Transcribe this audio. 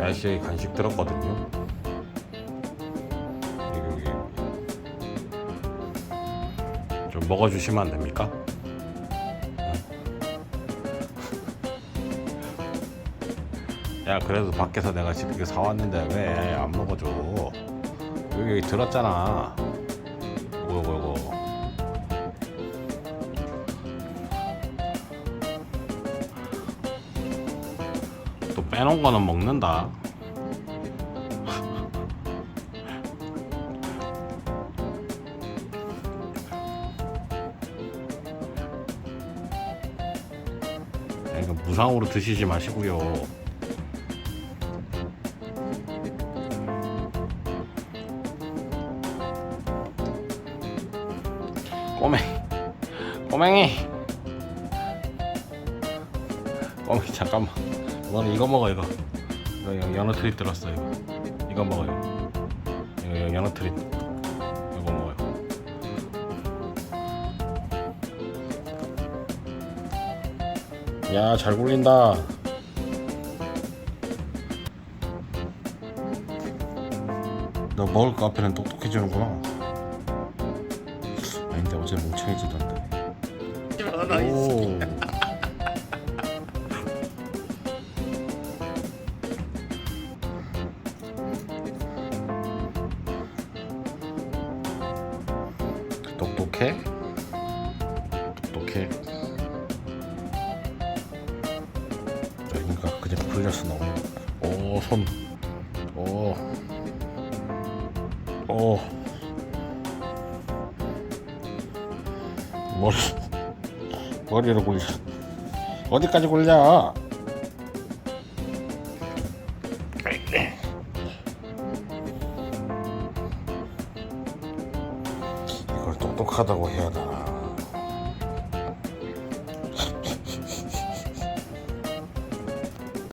야시에 간식 들었거든요. 여기 여기 좀 먹어주시면 안 됩니까? 야 그래도 밖에서 내가 이거 사왔는데 왜 안 먹어줘? 여기, 여기 들었잖아. 빼놓은 거는 먹는다. 이거 무상으로 드시지 마시고요. 꼬맹이, 꼬맹이, 꼬맹이 잠깐만. 너는 이거 먹어 이거. 이거 연- 연어 트립 들었어 이거. 이거 먹어요. 이거 이거 연어 트립. 이거 먹어요. 야, 잘 굴린다. 너 먹을 거 앞에는 똑똑해지는구나. 아닌데 어제 멍청해지던데. 오. 똑똑해? 똑똑해. 여기가 그냥 풀려서 나오는 오, 손. 오. 오. 머리. 머리로 굴려. 어디까지 굴려? 이걸 똑똑하다고 해야 되나?